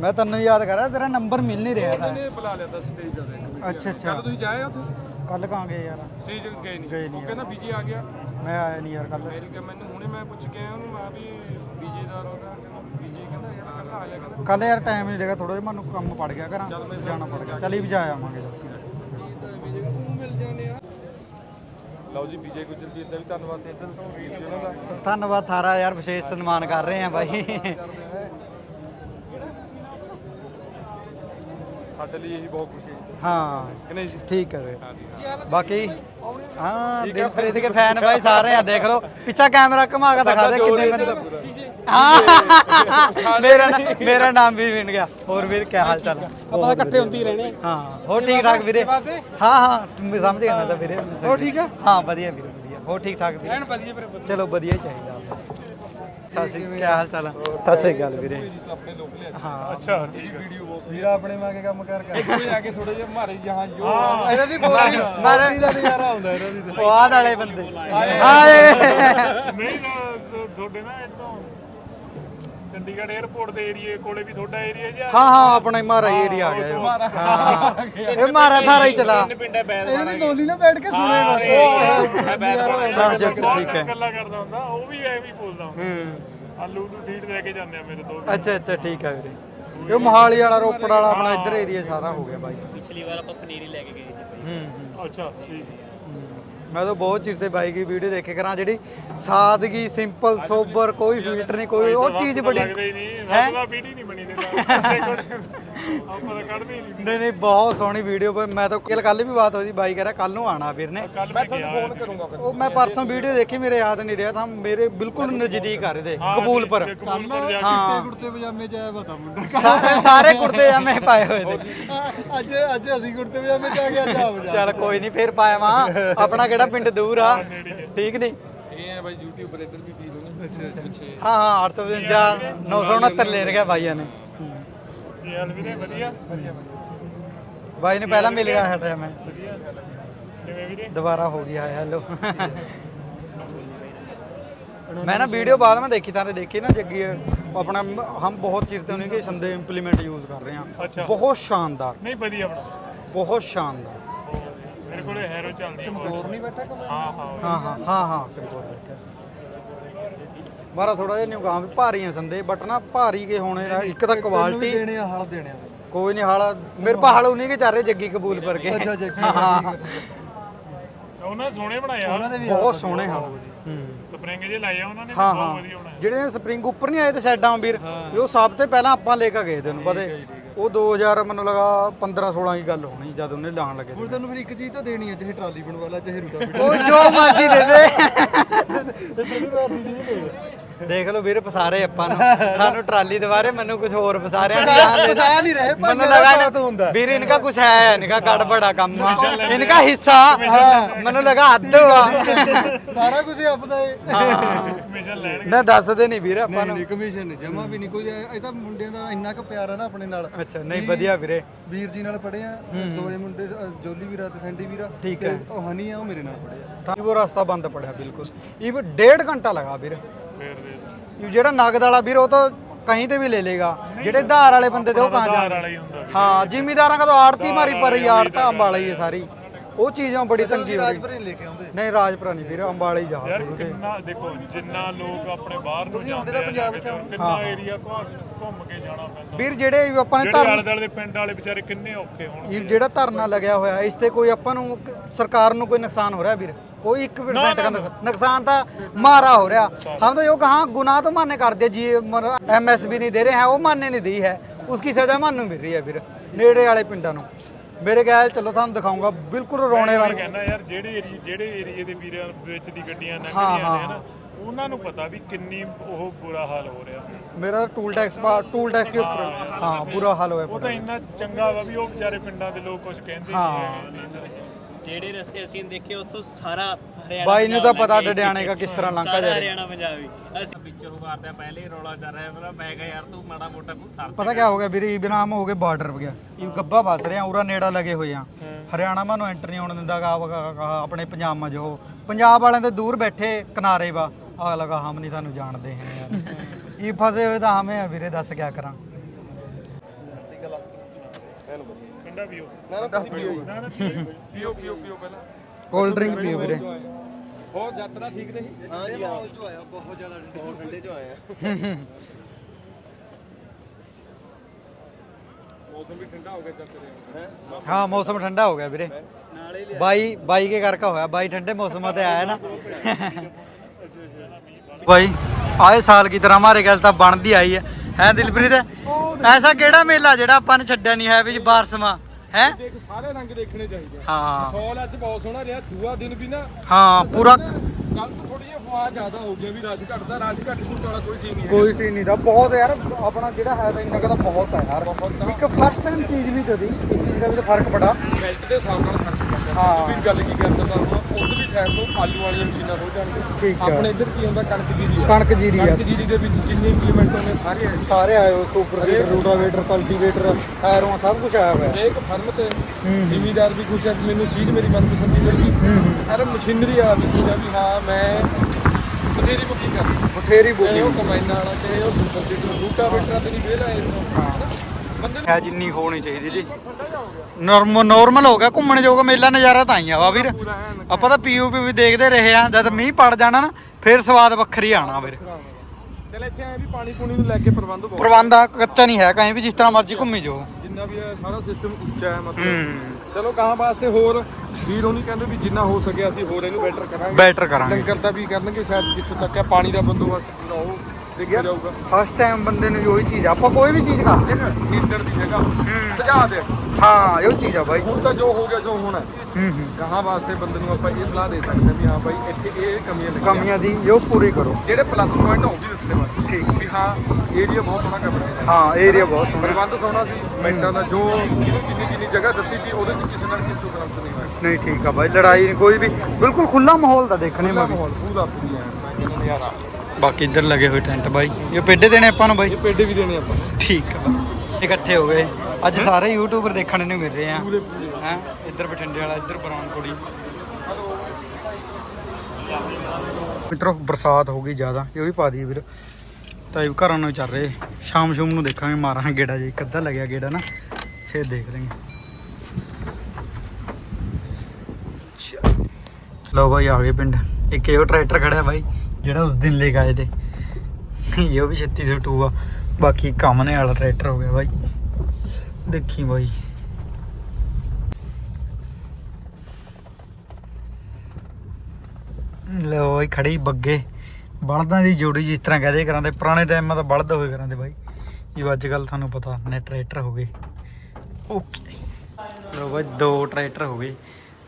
ਮੈਂ ਤੈਨੂੰ ਯਾਦ ਕਰਾਂ ਤੇਰਾ ਨੰਬਰ ਮਿਲ ਨਹੀਂ ਰਿਹਾ ਤਾਂ। ਇਹਨੇ ਬੁਲਾ ਲਿਆ ਤਾਂ ਸਟੇਜ ਦਾ ਦੇਖ ਅੱਛਾ ਅੱਛਾ। ਤੁਸੀਂ ਜਾਏ ਉੱਥੇ? ਕੱਲ ਕਾਂ ਗਏ ਯਾਰ। ਸਟੇਜ ਗਏ ਨਹੀਂ। ਨੀ ਉਹ ਕਹਿੰਦਾ ਬੀਜੀ ਆ ਗਿਆ। ਮੈਂ ਆਇਆ ਨਹੀਂ ਯਾਰ ਕੱਲ ਮੇਰੀ ਕਿ ਮੈਨੂੰ ਹੁਣੇ ਮੈਂ ਪੁੱਛ ਕੇ ਆਇਆ ਉਹਨੂੰ ਆ ਵੀ ਬੀਜੀ ਦਾ ਰੋਦਾ। ਬੀਜੀ ਕਹਿੰਦਾ ਯਾਰ ਕੱਲ ਆ ਗਿਆ ਕਹਿੰਦਾ। ਕੱਲ ਯਾਰ ਟਾਈਮ ਨਹੀਂ ਲੱਗਾ ਥੋੜਾ ਜਿਹਾ ਮੈਨੂੰ ਕੰਮ ਪੜ ਗਿਆ ਘਰਾਂ। ਜਾਣਾ ਪੜ ਗਿਆ। ਚੱਲ ਹੀ ਵਜਾ ਆਵਾਂਗੇ ਲਓ ਜੀ ਬੀਜੇ ਗੁੱਜਰ ਵੀਰ ਦਾ ਵੀ ਧੰਨਵਾਦ ਤੇ ਇੱਧਰ ਤੋਂ ਵੀਰ ਜੀ ਉਹਨਾਂ ਦਾ। ਧੰਨਵਾਦ ਥਾਰਾ ਯਾਰ ਵਿਸ਼ੇਸ਼ ਸਨਮਾਨ ਕਰ ਰਹੇ ਆ ਬਾਈ। ਸਾਡੇ ਲਈ ਇਹੀ ਬਹੁਤ ਖੁਸ਼ੀ ਹੈ ਹਾਂ ਕਿ ਨਹੀਂ ਜੀ? ਠੀਕ ਹੈ ਵੇ ਹਾਂਜੀ ਹਾਂ। ਬਾਕੀ ਹਾਂ ਦਿਲਪ੍ਰੀਤ ਕੇ ਫੈਨ ਬਾਈ ਸਾਰੇ ਆ ਦੇਖ ਲਓ। ਪਿੱਛਾ ਕੈਮਰਾ ਘੁਮਾ ਕੇ ਦਿਖਾ ਦੇ ਕਿੰਨੇ ਬੰਦੇ ਹਾਂ। ਮੇਰਾ ਮੇਰਾ ਨਾਮ ਵੀ ਵਿਨ ਗਿਆ। ਹੋਰ ਵੀਰ ਕੀ ਹਾਲ ਚਾਲ? ਆਪਾਂ ਇਕੱਠੇ ਹੁੰਦੇ ਰਹਿਣੇ ਹਾਂ। ਹੋਰ ਠੀਕ ਠਾਕ ਵੀਰੇ? ਹਾਂ ਹਾਂ ਸਮਝ ਗਿਆ ਮੈਂ ਤਾਂ ਵੀਰੇ। ਹੋਰ ਠੀਕ ਆ? ਹਾਂ ਵਧੀਆ ਵੀਰੇ ਵਧੀਆ। ਹੋਰ ਠੀਕ ਠਾਕ ਵੀਰੇ ਚਲੋ ਵਧੀਆ ਚਾਹੀਦਾ। ਸਤਿ ਸ਼੍ਰੀ ਅਕਾਲ ਕੀ ਹਾਲ ਚਾਲ ਆ? ਸਤਿ ਸ਼੍ਰੀ ਅਕਾਲ ਵੀਰੇ। ਆਪਣੇ ਲੋਕ ਲਿਆ ਹਾਂ। ਅੱਛਾ ਠੀਕ ਵੀਡੀਓ ਬਹੁਤ ਵੀਰਾ ਆਪਣੇ ਮਾਂ ਕੇ ਕੰਮ ਕਰ ਕਰ। ਇੱਕ ਵਜੇ ਆ ਕੇ ਥੋੜੇ ਜਿਹਾ ਮਾਰੇ ਜਹਾਂ ਜੋ। ਇਹਨਾਂ ਦੀ ਬੋਲੀ। ਮਾਰੇ ਦਾ ਨਜ਼ਾਰਾ ਆਉਂਦਾ ਇਹਨਾਂ ਦੀ ਪੁਆਧ ਵਾਲੇ ਬੰਦੇ। ਹਾਏ ਨਹੀਂ ਤੁਹਾਡੇ ਨਾ ਇਤੋਂ ਚੰਡੀਗੜ੍ਹ 에ਅਰਪੋਰਟ ਦੇ ਏਰੀਏ ਕੋਲੇ ਵੀ ਤੁਹਾਡਾ ਏਰੀਆ ਜਿਹਾ? ਹਾਂ ਹਾਂ ਆਪਣਾ ਹੀ ਮਾਰਾ ਏਰੀਆ ਆ ਗਿਆ ਇਹ। ਹਾਂ। ਇਹ ਮਾਰਾ ਥਾਰਾ ਹੀ ਚਲਾ। ਪਿੰਡ ਹੈ ਬੈਦ ਇਹਦੀ ਬੋਲੀ ਨਾ ਬੈਠ ਕੇ ਸੁਣੇ ਬਸ। ਠੀਕ ਹੈ। ਗੱਲਾਂ ਕਰਦਾ ਹੁੰਦਾ ਉਹ ਵੀ ਐਵੇਂ ਹੀ ਬੋਲਦਾ ਹੁੰਦਾ। ਹੂੰ। ਆਲੂ ਨੂੰ ਸੀਟ ਲੈ ਕੇ ਜਾਂਦੇ ਆ ਮੇਰੇ ਦੋ ਅੱਛਾ ਅੱਛਾ ਠੀਕ ਹੈ ਵੀਰੇ। ਇਹ ਮੋਹਾਲੀ ਵਾਲਾ ਰੋਪੜ ਵਾਲਾ ਆਪਣਾ ਇੱਧਰ ਏਰੀਆ ਸਾਰਾ ਹੋ ਗਿਆ ਬਾਈ। ਪਿਛਲੀ ਵਾਰ ਆਪਾਂ ਪਨੀਰੀ ਲੈ ਕੇ ਗਏ ਸੀ। ਹੂੰ ਹੂੰ। ਅੱਛਾ ਠੀਕ। ਮੈਂ ਤਾਂ ਬਹੁਤ ਚਿਰ ਤੇ ਬਾਈ ਦੀ ਵੀਡੀਓ ਦੇਖੇ ਕਰਾਂ ਜਿਹੜੀ ਸਾਦਗੀ ਸਿੰਪਲ ਸੋਬਰ ਕੋਈ ਫਿਲਟਰ ਨਹੀਂ ਕੋਈ ਉਹ ਚੀਜ਼ ਬੜੀ ਲੱਗਦਾ ਹੀ ਨਹੀਂ। ਵੀਡੀਓ ਨਹੀਂ ਬਣੀ ਦੇ ਨਾਲ ਆਪਾਂ ਤਾਂ ਕੱਢਦੇ ਹੀ ਨਹੀਂ ਨਹੀਂ ਨਹੀਂ ਬਹੁਤ ਸੋਹਣੀ ਵੀਡੀਓ ਪਰ ਮੈਂ ਤਾਂ ਕੱਲ ਕੱਲ ਵੀ ਬਾਤ ਹੋਈ ਸੀ ਬਾਈ ਕਹ ਰਿਹਾ ਕੱਲ ਨੂੰ ਆਣਾ ਵੀਰ ਨੇ। ਕੱਲ ਮੈਂ ਗਿਆ ਫੋਨ ਕਰੂੰਗਾ ਫਿਰ। ਉਹ ਮੈਂ ਪਰਸੋਂ ਵੀਡੀਓ ਦੇਖੀ ਮੇਰੇ ਯਾਦ ਨਹੀਂ ਰਿਹਾ ਤਾਂ ਮੇਰੇ ਬਿਲਕੁਲ ਨਜ਼ਦੀਕ ਆ ਰਹੇ ਕਬੂਲਪੁਰ। ਕਬੂਲਪੁਰ ਜਾ ਹਾਂ। ਕੁੜਤੇ ਪਜਾਮੇ ਚ ਆਇਆ ਪਤਾ ਮੁੰਡਾ। ਸਾਰੇ ਸਾਰੇ ਕੁੜਤੇ ਜਾਮੇ ਪਾਏ ਹੋਏ ਨੇ। ਅੱਜ ਅੱਜ ਅਸੀਂ ਕੁੜਤੇ ਪਜਾਮੇ ਚ ਆ ਗਿਆ ਜਾ ਚੱਲ ਕੋਈ ਨਹੀਂ ਫੇਰ ਪਾਇਆ ਵਾਂ। ਆਪਣਾ ਕਿਹੜਾ ਪਿੰਡ ਦੂਰ ਆ? ਠੀਕ ਨਹੀਂ? ਇਹ ਹੈ ਬਾਈ YouTube ਪਰ ਇੱਧਰ ਵੀ ਵੀਰ ਹੋਣੇ। ਅੱਛਾ ਅੱਛਾ ਹਾਂ ਹਾਂ 855 969 ਲੈ ਰਿਹਾ ਬਾਈਆਂ ਨੇ। ਬਾਈ ਨੂੰ ਪਹਿਲਾਂ ਮਿਲ ਗਿਆ ਹਟਿਆ ਮੈਂ। ਦੁਬਾਰਾ ਹੋ ਗਿਆ ਹੈਲੋ ਮੈਂ ਨਾ ਵੀਡੀਓ ਬਾਅਦ ਮੈਂ ਦੇਖੀ ਤਾਂ ਦੇਖੀ ਨਾ ਜੱਗੀ ਆਪਣਾ ਹਮ ਬਹੁਤ ਚਿਰ ਤੋਂ ਨਹੀਂ ਕਿ ਸੰਦੇ ਇੰਪਲੀਮੈਂਟ ਯੂਜ਼ ਕਰ ਰਹੇ ਹਾਂ। ਬਹੁਤ ਸ਼ਾਨਦਾਰ। ਨਹੀਂ ਵਧੀਆ ਬਣਾ। ਬਹੁਤ ਸ਼ਾਨਦਾਰ। ਮੇਰੇ ਕੋਲੇ ਹੈਰੋ ਚੱਲਦੀ ਚਮਕੌਰ ਨਹੀਂ ਬੈਠਾ ਕਮਾ ਹਾਂ। ਹਾਂ ਹਾਂ ਹਾਂ ਹਾਂ ਚਮਕੌਰ ਬੈਠਾ। ਮਾਰਾ ਥੋੜਾ ਜਿਹਾ ਨਿਉ ਵੀ ਭਾਰੀ ਆ ਸੰਦੇ ਬਟ ਨਾ ਭਾਰੀ ਕੇ ਹੋਣੇ ਨਾ ਇੱਕ ਤਾਂ ਕੁਆਲਿਟੀ ਦੇਣੇ ਆ ਹਲ ਦੇਣੇ ਆ। ਕੋਈ ਨਹੀਂ ਹਾਲਾ ਮੇਰੇ ਪਾ ਹਾਲ ਉਨੀ ਕੇ ਚੱਲ ਰਹੇ ਜੱਗੀ ਕਬੂਲ ਪਰ ਕੇ। ਅੱਛਾ ਜੱਗੀ ਹਾਂ ਉਹਨਾਂ ਨੇ ਸੋਹਣੇ ਬਣਾਏ ਆ। ਉਹਨਾਂ ਦੇ ਵੀ ਬਹੁਤ ਸੋਹਣੇ ਹਾਲ। ਹੂੰ। ਸਪਰਿੰਗ ਜੇ ਲਾਏ ਆ ਉਹਨਾਂ ਨੇ ਹਾਂ ਬਹੁਤ ਵਧੀਆ ਬਣਾਏ ਜਿਹੜੇ ਸਪਰਿੰਗ ਉੱਪਰ ਨਹੀਂ ਆਏ ਤੇ ਸਾਈਡਾਂ ਵੀਰ ਇਹ ਉਹ ਸਭ ਤੋਂ ਪਹਿਲਾਂ ਆਪਾਂ ਲੈ ਕੇ ਗਏ ਤੇ ਉਹਨੂੰ ਪਤਾ ਉਹ 2000 ਮੈਨੂੰ ਲਗਾ 15 16 ਦੀ ਗੱਲ ਹੋਣੀ ਜਦ ਉਹਨੇ ਲਾਣ ਲੱਗੇ ਹੁਣ ਤੈਨੂੰ ਫਿਰ ਇੱਕ ਚੀਜ਼ ਤਾਂ ਦੇਣੀ ਹੈ ਚਾਹੇ ਟਰਾਲੀ ਬਣਵਾ ਲੈ ਚਾਹੇ ਰੂਟਾ। ਉਹ ਜੋ ਮਰਜ਼ੀ ਦੇ ਦੇ। ਦੇਖ ਲਓ ਵੀਰ ਪਸਾਰੇ ਆਪਾਂ ਨੂੰ। ਸਾਨੂੰ ਟਰਾਲੀ ਦੁਆਰੇ ਮੈਨੂੰ ਕੁਝ ਹੋਰ ਪਸਾਰਿਆ ਨਹੀਂ ਨਹੀਂ ਰਹੇ ਪਰ ਮੈਨੂੰ ਲਗਾ ਨਾ ਤੂੰ ਹੁੰਦਾ। ਵੀਰ ਇਨਕਾ ਕੁਝ ਹੈ ਇਨਕਾ ਗੜਬੜਾ ਕੰਮ ਆ। ਇਨਕਾ ਹਿੱਸਾ। ਮੈਨੂੰ ਲਗਾ ਹੱਦ ਆ ਸਾਰਾ ਕੁਝ ਆਪਦਾ ਹੈ। ਕਮਿਸ਼ਨ ਲੈਣਗੇ ਨਾ ਦੱਸਦੇ ਨਹੀਂ ਵੀਰ ਆਪਾਂ ਨੂੰ। ਕਮਿਸ਼ਨ ਜਮਾ ਵੀ ਨਹੀਂ। ਕੋਈ ਇਹ ਤਾਂ ਮੁੰਡਿਆਂ ਦਾ ਇੰਨਾ ਕੁ ਪਿਆਰ ਹੈ ਨਾ ਆਪਣੇ ਨਾਲ। ਅੱਛਾ ਨਹੀਂ ਵਧੀਆ ਵੀਰੇ। ਵੀਰ ਜੀ ਨਾਲ ਪੜਿਆ ਦੋਏ ਮੁੰਡੇ ਜੋਲੀ ਵੀਰਾ ਤੇ ਸੈਂਡੀ ਵੀਰਾ। ਠੀਕ ਹੈ। ਉਹ ਹਨੀ ਆ ਉਹ ਮੇਰੇ ਨਾਲ ਪੜਿਆ ਤਾਂ ਉਹ ਰਸਤਾ ਬੰਦ ਪੜਿਆ ਬਿਲਕੁਲ। ਇਹ ਡੇਢ ਘੰਟਾ ਲਗਾ ਵੀਰ। ਫੇਰ ਦੇ ਜਿਹੜਾ ਨਗਦ ਵਾਲਾ ਵੀਰ ਉਹ ਤਾਂ ਕहीं ਤੇ ਵੀ ਲੈ ਲੇਗਾ ਜਿਹੜੇ ਧਾਰ ਵਾਲੇ ਬੰਦੇ ਤੇ ਉਹ ਕਹਾਂ ਧਾਰ ਜਾ ਵਾਲਾ ਹੀ ਹੁੰਦਾ ਵੀ। ਹਾਂ ਜ਼ਿਮੀਦਾਰਾਂ ਕਾ ਤਾਂ ਆੜਤੀ ਮਾਰੀ ਪਰ ਆੜਤਾਂ ਵਾਲਾ ਹੀ ਹੈ ਸਾਰੀ। ਉਹ ਚੀਜ਼ਾਂ ਬੜੀ ਤੰਗੀ ਹੋ ਰਹੀ। ਰਾਜਪੁਰੇ ਲੈ ਕੇ ਆਉਂਦੇ। ਨਹੀਂ ਰਾਜਪੁਰਾ ਨਹੀਂ ਵੀਰ ਅੰਬਾਲੇ ਜਾ ਯਾਰ ਸਕਦੇ ਕਿੰਨਾ ਦੇਖੋ ਜਿੰਨਾ ਲੋਕ ਆਪਣੇ ਬਾਹਰ ਨੂੰ ਜਾਂਦੇ ਤਾਂ ਪੰਜਾਬ 'ਚ। ਕਿੰਨਾ ਏਰੀਆ ਘੁੰਮ ਕੇ ਜਾਣਾ ਪੈਂਦਾ। ਵੀਰ ਜਿਹੜੇ ਆਪਾਂ ਨੇ ਜਿਹੜੇ ਧਰਨਾ ਦੇ ਪਿੰਡ ਵਾਲੇ ਵਿਚਾਰੇ ਕਿੰਨੇ ਔਖੇ ਹੋਣਗੇ ਜਿਹੜਾ ਧਰਨਾ ਲੱਗਿਆ ਹੋਇਆ ਇਸ ਤੇ ਕੋਈ ਆਪਾਂ ਨੂੰ ਸਰਕਾਰ ਨੂੰ ਕੋਈ ਨੁਕਸਾਨ ਹੋ ਰਿਹਾ ਵੀਰ? ਕੋਈ 1% ਦਾ ਨੁਕਸਾਨ- ਤਾਂ ਮਾਰਾ ਹੋ ਰਿਹਾ। ਹਮ ਤਾਂ ਯੋ ਕਹਾ ਗੁਨਾਹ ਤੋਂ ਮਾਨੇ ਕਰਦੇ ਜੀ ਐਮਐਸਬੀ ਨਹੀਂ ਦੇ ਰਹੇ ਹੈ ਉਹ ਮਾਨੇ ਨਹੀਂ ਦੀ ਹੈ। ਉਸ ਉਸकी ਸਜ਼ਾ ਮਾਨੂੰ ਮਿਲ ਰਹੀ ਹੈ ਵੀਰ ਨੇੜੇ ਵਾਲੇ ਪਿੰਡਾਂ ਨੂੰ। ਮੇਰੇ ਖਿਆਲ ਚਲੋ ਤੁਹਾਨੂੰ ਦਿਖਾਉਂਗਾ ਬਿਲਕੁਲ ਰੋਣੇ ਮੈਂ ਕਹਿੰਦਾ ਯਾਰ ਜਿਹੜੇ ਜਿਹੜੇ ਏਰੀਏ ਦੇ ਵੀਰਾਂ ਵਿੱਚ ਦੀ ਗੱਡੀਆਂ ਲੰਘਦੀਆਂ ਨੇ ਹਾਂ। ਉਹਨਾਂ ਨੂੰ ਪਤਾ ਵੀ ਕਿੰਨੀ ਉਹ ਬੁਰਾ ਹਾਲ ਹੋ ਰਿਹਾ। ਮੇਰਾ ਟੂਲ ਟੈਕਸ ਟੂਲ ਟੈਕਸ ਦੇ ਉੱਪਰ। ਹਾਂ ਬੁਰਾ ਹਾਲ ਹੋਇਆ ਉਹ ਤਾਂ ਇੰਨਾ ਚੰਗਾ ਵਾ ਵੀ ਉਹ ਵਿਚਾਰੇ ਪਿੰਡਾਂ ਦੇ ਲੋਕ ਕੁਝ ਕਹਿੰਦੇ ਨਹੀਂ ਹੈਗੇ, ਜਿਹੜੇ ਰਸਤੇ ਅਸੀਂ ਦੇਖੇ ਉੱਥੋਂ ਸਾਰਾ ਹਰਿਆਣਾ ਬਾਈ ਨੂੰ ਤਾਂ ਪਤਾ ਡਡਿਆਣੇ ਦਾ ਕਿਸ ਤਰ੍ਹਾਂ ਲੰਘਾ ਜਾ ਰਿਹਾ। ਹਰਿਆਣਾ ਪੰਜਾਬੀ ਅਸੀਂ ਪਿੱਛੋਂ ਮਾਰਦੇ ਪਹਿਲੇ ਰੌਲਾ ਚੱਲ ਰਿਹਾ ਮੇਰਾ ਮੈਂ ਕਿਹਾ ਯਾਰ ਤੂੰ ਮਾੜਾ ਮੋਟਾ ਨੂੰ ਸਰ ਪਤਾ ਕੀ ਹੋ ਗਿਆ ਵੀਰੇ? ਇਬਨਾਮ ਹੋ ਗਏ ਬਾਰਡਰ ਵ ਇਹ ਗੱਬਾ ਫਸ ਰਿਹਾ ਉਰਾ ਨੇੜਾ ਲਗੇ ਹੋਏ ਆ। ਹਰਿਆਣਾ ਮਾਨੂੰ ਐਂਟਰ ਨਹੀਂ ਆਉਣ ਦਿੰਦਾ ਆਪਣੇ ਪੰਜਾਬ ਮਾ ਜੋ। ਪੰਜਾਬ ਵਾਲਿਆਂ ਦੇ ਦੂਰ ਬੈਠੇ ਕਿਨਾਰੇ ਵਾ। ਆ ਲਗਾ ਹਮ ਨਹੀਂ ਤੁਹਾਨੂੰ ਜਾਣਦੇ ਹੈ ਇਹ ਫਸੇ ਹੋਏ ਤਾਂ ਹਮੇ ਆ ਵੀਰੇ ਦੱਸ ਕਿਆ ਕਰਾਂ। ਠੰਡਾ ਪੀਓ ਨਾ ਨਾ ਪੀਓ ਪੀਓ ਪੀਓ ਪਹਿਲਾਂ। ਕੋਲਡ ਡਰਿੰਕ ਪੀਓ ਵੀਰੇ। ਹੋਰ ਯਾਤਰਾ ਠੀਕ ਰਹੀ? ਹਾਂ ਜੀ ਮਾਹੌਲ ਚੋਂ ਆਇਆ ਬਹੁਤ ਜ਼ਿਆਦਾ ਬਹੁਤ ਠੰਡੇ ਚੋਂ ਆਇਆ। ਮੌਸਮ ਵੀ ਠੰਡਾ ਹੋ ਗਿਆ ਯਾਤਰੇ ਹਾਂ? ਮੌਸਮ ਠੰਡਾ ਹੋ ਗਿਆ ਵੀਰੇ। ਬਾਈ ਬਾਈ ਕੇ ਕਰਕੇ ਹੋਇਆ। ਬਾਈ ਠੰਡੇ ਮੌਸਮਾਂ ਤੇ ਆਇਆ ਨਾ। ਬਾਈ ਆਏ ਸਾਲ ਕੀ ਤਰ੍ਹਾਂ ਹਮਾਰੇ ਗੱਲ ਤਾਂ ਬਣਦੀ ਆਈ ਹੈ। ਹੈ ਦਿਲਪ੍ਰੀਤ? ਐਸਾ ਕਿਹੜਾ ਮੇਲਾ ਜਿਹੜਾ ਆਪਾਂ ਨੇ ਛੱਡਿਆ ਨਹੀਂ ਹੈ ਵੀ ਬਾਰਸਮਾ ਹੈ? ਦੇਖ ਸਾਰੇ ਰੰਗ ਦੇਖਣੇ ਚਾਹੀਦੇ ਆ। ਹਾਂ। ਫੌਲ ਅੱਜ ਬਹੁਤ ਸੋਹਣਾ ਰਿਹਾ ਦੂਆ ਦਿਨ ਵੀ ਨਾ ਹਾਂ ਪੂਰਾ ਕੱਲ ਤੋਂ ਥੋੜੀ ਜਿਹੀ ਫਵਾ ਜ਼ਿਆਦਾ ਹੋ ਗਈ ਵੀ ਰਸ਼ ਘਟਦਾ ਰਸ਼ ਘਟ ਵਾਲਾ ਕੋਈ ਸੀਨ ਨਹੀਂ ਹੈ ਕੋਈ ਸੀ ਨਹੀਂ ਦਾ ਬਹੁਤ ਯਾਰ ਆਪਣਾ ਜਿਹੜਾ ਹੈ ਤਾਂ ਇੰਨਾ ਕੁ ਤਾਂ ਬਹੁਤ ਹੈ ਯਾਰ। ਇੱਕ ਫਸਟ ਟਾਈਮ ਚੀਜ਼ ਵੀ ਜਦੀ ਇਸ ਚੀਜ਼ ਦਾ ਵੀ ਤਾਂ ਫ਼ਰਕ ਬੜਾ। ਬੈਲਟ ਦੇ ਹਿਸਾਬ ਨਾਲ ਖਰਚ ਕਰਦਾ ਹਾਂ। ਵੀ ਗੱਲ ਕੀ ਕਰਦਾ ਤਾਂ ਸਾਈਡ ਤੋਂ ਆਲੂ ਵਾਲੀਆਂ ਮਸ਼ੀਨਾਂ ਹੋ ਜਾਣਗੀਆਂ ਠੀਕ ਆ। ਆਪਣੇ ਇੱਧਰ ਕੀ ਹੁੰਦਾ? ਕਣਕ ਜੀਰੀ ਆ। ਕਣਕ ਜੀਰੀ ਆ। ਕਣਕ ਜੀਰੀ ਦੇ ਵਿੱਚ ਜਿੰਨੇ ਇੰਪਲੀਮੈਂਟ ਹੋਣੇ ਸਾਰੇ ਆ। ਸਾਰੇ ਆਏ ਹੋ ਸੁਪਰ ਸੀਡਰ ਰੂਟਾਵੇਟਰ ਕਲਟੀਵੇਟਰ ਐਰੋਂ ਸਭ ਕੁਝ ਆਇਆ ਹੋਇਆ। ਹਰੇਕ ਫਰਮ ਤੇ ਜ਼ਿਮੀਦਾਰ ਵੀ ਖੁਸ਼ ਹੈ ਮੈਨੂੰ ਚੀਜ਼ ਮੇਰੀ ਮਨਪਸੰਦ ਦੀ ਮਿਲ ਗਈ। ਅਰੇ ਮਸ਼ੀਨਰੀ ਵਾਲਾ ਵੀ ਚੀਜ਼ ਆ ਵੀ ਹਾਂ ਮੈਂ ਬਥੇਰੀ ਬੁਕਿੰਗ ਕਰ ਬਥੇਰੀ ਚਾਹੇ ਉਹ ਬੋਲੀ ਕਮਾਈਨਾਂ ਵਾਲਾ ਚਾਹੇ ਉਹ ਸੁਪਰ ਸੀਡਰ ਰੂਟਾਵੇਟਰ ਤੇ ਨਹੀਂ ਵੇਲਾ ਇਸ ਤੋਂ। ਹੈ ਜਿੰਨੀ ਹੋਣੀ ਚਾਹੀਦੀ ਜੀ। ਨਾਰਮਲ ਨਾਰਮਲ ਹੋ ਗਿਆ ਘੁੰਮਣ ਜੋਗਾ ਮੇਲਾ ਨਜ਼ਾਰਾ ਤਾਂ ਆਈਆਂ ਵਾ ਵੀਰ। ਆਪਾਂ ਤਾਂ ਪੀਯੂਪੀ ਵੀ ਦੇਖਦੇ ਰਹੇ ਆ ਜਦ ਮੀਂਹ ਪੜ ਜਾਣਾ ਨਾ ਫਿਰ ਸਵਾਦ ਵੱਖਰੀ ਆਣਾ ਵੀਰ। ਚਲ ਇੱਥੇ ਆਏ ਵੀ ਪਾਣੀ ਪੂਣੀ ਨੂੰ ਲੈ ਕੇ ਪ੍ਰਬੰਧ ਬਹੁਤ ਪ੍ਰਬੰਧ ਆ, ਕੱਚਾ ਨਹੀਂ ਹੈ ਕਹੀਂ ਵੀ ਜਿਸ ਤਰ੍ਹਾਂ ਮਰਜ਼ੀ ਘੁੰਮੀ ਜਾਓ। ਜਿੰਨਾ ਵੀ ਹੈ ਸਾਰਾ ਸਿਸਟਮ ਉੱਚਾ ਹੈ ਮਤਲਬ। ਹੂੰ। ਚਲੋ ਕਹਾਂ ਵਾਸਤੇ ਹੋਰ ਵੀਰ ਹੋਣੀ ਕਹਿੰਦੇ ਵੀ ਜਿੰਨਾ ਹੋ ਸਕਿਆ ਅਸੀਂ ਹੋਰ ਇਹਨੂੰ ਬੈਟਰ ਕਰਾਂਗੇ। ਬੈਟਰ ਕਰਾਂਗੇ। ਲੰਗਰ ਦਾ ਵੀ ਕਰਨਗੇ ਸ਼ਾਇਦ ਜਿੱਥੇ ਤੱਕ ਹੈ ਪਾਣੀ ਦਾ ਬੰਦੋਬਸਤ ਪੂਰਾ ਦੇਖਿਆ ਜਾਊਗਾ। ਫਸਟ ਟਾਈਮ ਬੰਦੇ ਨੂੰ ਉਹੀ ਚੀਜ਼ ਆ, ਆਪਾਂ ਕੋਈ ਵੀ ਚੀਜ਼ ਖਾਂਦੇ ਨਾ ਨੀਂਦਰ ਦੀ ਜਗ੍ਹਾ। ਸੁਝਾ ਦੇ। ਹਾਂ ਇਹੋ ਚੀਜ਼ ਆ ਬਾਈ। ਹੁਣ ਤਾਂ ਜੋ ਹੋ ਗਿਆ ਜੋ ਹੋਣਾ। ਹੈ। ਹੂੰ। ਹੂੰ ਗਾਹਾਂ ਵਾਸਤੇ ਬੰਦੇ ਨੂੰ ਆਪਾਂ ਇਹ ਸਲਾਹ ਦੇ ਸਕਦੇ ਹਾਂ ਵੀ ਹਾਂ ਭਾਈ ਇੱਥੇ ਇਹ ਕਮੀਆਂ ਲੱਗੀਆਂ। ਕਮੀਆਂ ਦੀ ਜੋ ਪੂਰੀ ਕਰੋ। ਜਿਹੜੇ ਪਲੱਸ ਪੁਆਇੰਟ ਉਹ ਵੀ ਦੱਸਦੇ ਬਸ ਠੀਕ। ਵੀ ਹਾਂ ਏਰੀਆ ਬਹੁਤ ਸੋਹਣਾ ਕਰ ਰਿਹਾ ਹਾਂ ਏਰੀਆ ਬਹੁਤ ਸੋਹਣਾ। ਪ੍ਰਬੰਧ ਸੋਹਣਾ ਸੀ। ਮੈਂਟਾਂ ਦਾ ਜੋ ਜਿਹਨੂੰ ਜਿੰਨੀ ਜਿੰਨੀ ਜਗ੍ਹਾ ਦਿੱਤੀ ਸੀ ਉਹਦੇ ਚ ਕਿਸੇ ਨਾਲ ਕਿੰਤੂ ਗਲਤ ਨਹੀਂ ਹੋਇਆ। ਨਹੀਂ ਠੀਕ ਆ ਬਾਈ ਲੜਾਈ ਨਹੀਂ ਕੋਈ ਵੀ। ਬਿਲਕੁਲ ਖੁੱਲਾ ਮਾਹੌਲ ਤਾਂ ਦੇਖਣੇ ਖੁੱਲਾ ਮੈਂ ਮਾਹੌਲ ਪੂਰਾ ਪੂਰੀ ਹੈ ਮੈਂ ਕਹਿੰਦਾ ਨਜ਼ਾਰਾ ਬਾਕੀ ਇੱਧਰ ਲੱਗੇ ਹੋਏ ਟੈਂਟ ਬਾਈ। ਇਹ ਪੇਡੇ ਦੇਣੇ ਆਪਾਂ ਨੂੰ ਬਾਈ? ਇਹ ਪੇਡੇ ਵੀ ਦੇਣੇ ਆਪਾਂ। ਠੀਕ ਆ ਇਕੱਠੇ ਹੋ ਗਏ। ਅੱਜ ਸਾਰੇ ਯੂਟਿਊਬਰ ਦੇਖਣ ਨੂੰ ਮਿਲ ਰਹੇ ਆ। ਹੈ? ਇੱਧਰ ਬਠਿੰਡੇ ਵਾਲਾ ਇੱਧਰ ਬਰਾਉਨ ਕੁੜੀ। ਮਿੱਤਰੋ ਬਰਸਾਤ ਹੋ ਗਈ ਜ਼ਿਆਦਾ। ਇਹ ਵੀ ਪਾ ਦੀ ਵੀਰ। ਤਾਂ ਇਹ ਘਰਾਂ ਨੂੰ ਚੱਲ ਰਹੇ। ਸ਼ਾਮ ਸ਼ੂਮ ਨੂੰ ਦੇਖਾਂਗੇ ਮਾਰਾਂਗੇ ਗੇੜਾ ਜੇ। ਇੱਕ ਅੱਧਾ ਲੱਗਿਆ ਗੇੜਾ ਨਾ ਫਿਰ ਦੇਖ ਲਾਂਗੇ। ਲਓ ਬਾਈ ਆ ਗਏ ਪਿੰਡ। ਇੱਕ ਇਹੋ ਟਰੈਕਟਰ ਖੜਾ ਬਾਈ। ਜਿਹੜਾ ਉਸ ਦਿਨ ਲੈ ਕੇ ਆਏ ਤੇ। ਇਹ ਵੀ 3602 ਆ। ਬਾਕੀ ਕੰਮ ਨੇ ਵਾਲਾ ਟਰੈਕਟਰ ਹੋ ਗਿਆ ਬਾਈ। ਦੇਖੀ ਬਾਈ। ਲਓ ਬਾਈ, ਖੜੀ ਬੱਗੇ। ਬਲਦਾਂ ਦੀ ਜੋੜੀ ਜਿਸ ਤਰ੍ਹਾਂ ਕਹਦੇ ਕਰਾਂਦੇ ਪੁਰਾਣੇ ਟਾਈਮਾਂ ਤਾਂ ਬਲਦ ਹੋਏ ਕਰਾਂਦੇ ਬਾਈ। ਇਹ ਅੱਜ ਕੱਲ ਤੁਹਾਨੂੰ ਪਤਾ ਨੇ ਟਰੈਕਟਰ ਹੋ ਗਏ। ਓਕੇ ਲਓ ਬਾਈ, ਦੋ ਟਰੈਕਟਰ ਹੋ ਗਏ।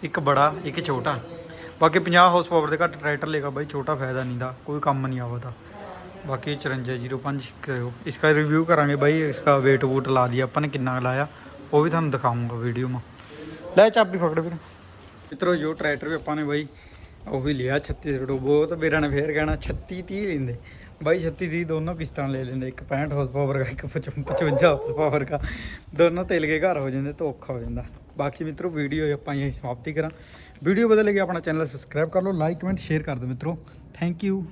ਇੱਕ ਬੜਾ, ਇੱਕ ਛੋਟਾ। ਬਾਕੀ 50 ਹਾਰਸ ਪਾਵਰ ਦੇ ਘੱਟ ਟਰੈਕਟਰ ਲੇਗਾ ਬਾਈ, ਛੋਟਾ ਫਾਇਦਾ ਨਹੀਂ ਦਾ, ਕੋਈ ਕੰਮ ਨਹੀਂ ਆਵਾ ਤਾਂ ਬਾਕੀ 5405 ਕਰਿਓ। ਇਸका ਰਿਵਿਊ ਕਰਾਂਗੇ ਬਾਈ ਇਸका weight ਵੂਟ ਲਾ ਦਿਆ ਆਪਾਂ ਨੇ, ਕਿੰਨਾ ਲਾਇਆ, ਉਹ ਵੀ ਤੁਹਾਨੂੰ ਦਿਖਾਉਂਗਾ ਵੀਡੀਓ ਮਾ ਲੈ ਚਾਬੀ ਫਕੜ ਵੀਰ। ਮਿੱਤਰੋ, ਜੋ ਟਰੈਕਟਰ ਵੀ ਆਪਾਂ ਨੇ ਬਾਈ, ਉਹ ਵੀ ਲਿਆ 36 ਰੁਪਏ, ਬਹੁਤ ਵੀਰਾਂ ਨੇ ਫੇਰ ਕਹਿਣਾ 36 30 ਲੈਂਦੇ। ਬਾਈ 36 30 ਦੋਨੋਂ ਕਿਸ਼ਤਾਂ ਲੈ ਲੈਂਦੇ, ਇੱਕ 65 ਹਾਰਸ ਪਾਵਰ ਦਾ, ਇੱਕ 55 ਹਾਰਸ ਪਾਵਰ ਦਾ। ਦੋਨੋਂ ਤੇਲ ਕੇ ਘਰ ਹੋ ਜਾਂਦੇ ਤਾਂ ਔਖਾ ਹੋ ਜਾਂਦਾ। ਬਾਕੀ ਮਿੱਤਰੋ, ਵੀਡੀਓ ਆਪਾਂ ਇਹ ਸਮਾਪਤੀ ਕਰਾਂ। ਵੀਡੀਓ ਬਦਲ ਕੇ ਆਪਣਾ ਚੈਨਲ ਸਬਸਕ੍ਰਾਈਬ ਕਰ ਲਓ, ਲਾਈਕ, ਕਮੈਂਟ, ਸ਼ੇਅਰ ਕਰ ਦਿਓ ਮਿੱਤਰੋ। Thank you